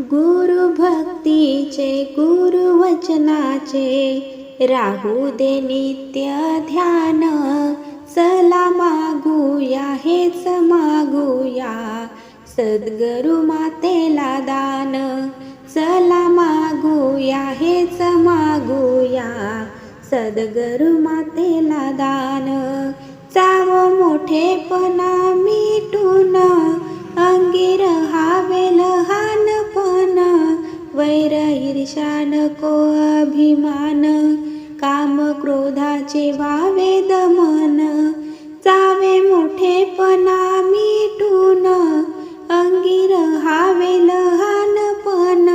गुरु भक्तीचे गुरु वचनाचे राहू दे नित्य ध्यान. चला मागूया हेच मागूया. सद्गुरु मातेला दान. चला मागूया हेच मागूया. सद्गुरु मातेला दान. चाव मोठेपण ईर्षा अभिमान काम क्रोधाचे वावे दमन चावे मोठेपणा मिटून अंगी रहावे लहानपण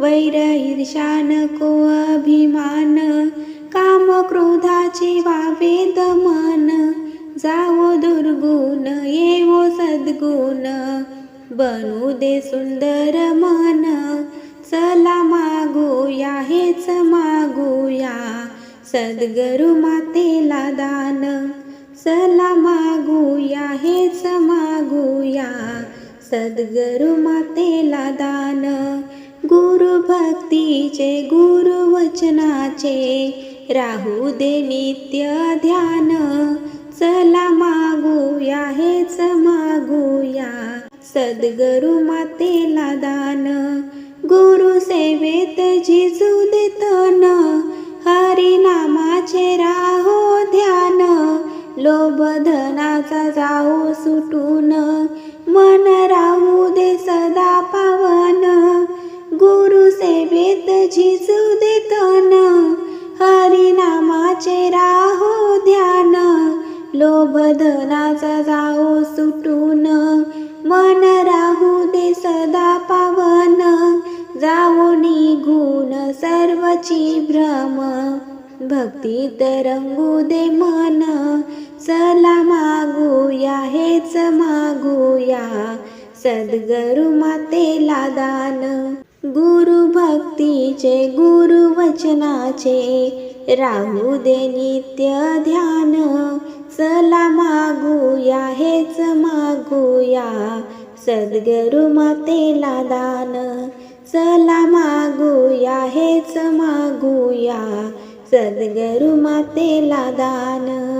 वैर ईर्षा नको अभिमान काम क्रोधाचे वावे दमन जावो दुर्गुण येवो सद्गुण. बनू दे सुंदर मन. चला मागूया हेच मागूया. सद्गुरु मातेला दान. चला मागूया हेच मागूया. सद्गुरु मातेला दान. गुरु भक्तीचे गुरु वचनाचे राहू दे नित्य ध्यान. चला मागूया हेच मागूया. सद्गुरु मातेला दान. वेद झिजू देतन. हरी नामाचे राहो ध्यान. लोभ धनाचा सुटून. मन राहू दे सदा पावन. गुरु सेवेत झिजू देतन. हरी नामाचे राहो ध्यान. लोभ धनाचा सुटून. मन राहू दे सदा मनाची भ्रम. भक्ती तरंगू दे मन. चला मागूया हेच मागूया. सद्गुरु मातेला दान. गुरु भक्तीचे गुरु वचनाचे राहू दे नित्य ध्यान. चला मागूया हेच मागूया. सद्गुरु मातेला दान. चला मागूया हेच मागूया. सद्गुरु मातेला दान.